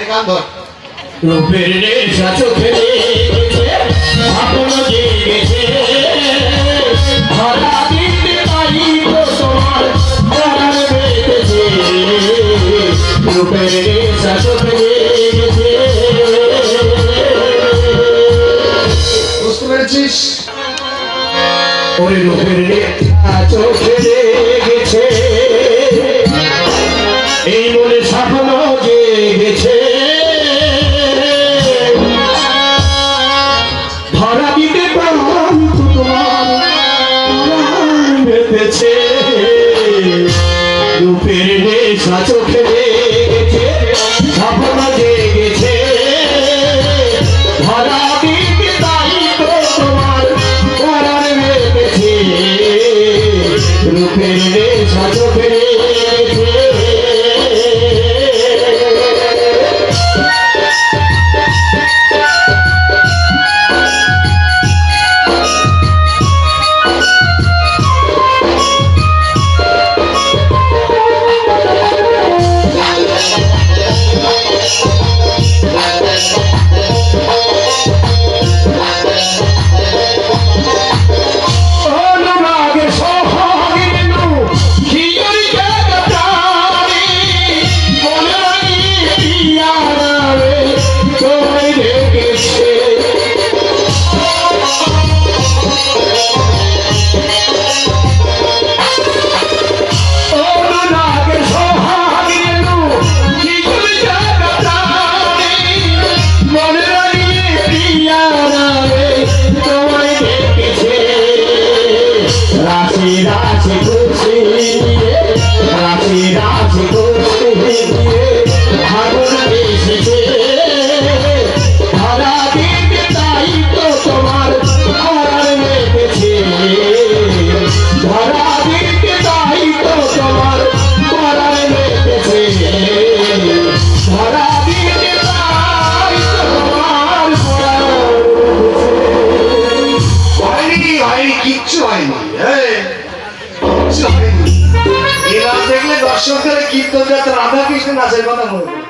এই গান ধর। রূপের রেশা চোখে আপন জেগেছে। ভরা দিতে তাই তো তোমার প্রাণ বেঁধেছে রূপের রেশা চোখে লেগেছে বুঝতে পেরেছিস? ওই রূপের রেখা চোখে লেগেছে এই মনে স্বপ্ন জেগেছে। রূপের নেশা চোখে লেগেছে স্বপ্ন রাশি রাশি খুশি। রাশি রাশি খুশি। কিচ্ছু হয়নি কিচ্ছু এরা দেখলে দর্শকদের কীর্তন যাতে রাধাকৃষ্ণ নাচের কথা বলবে।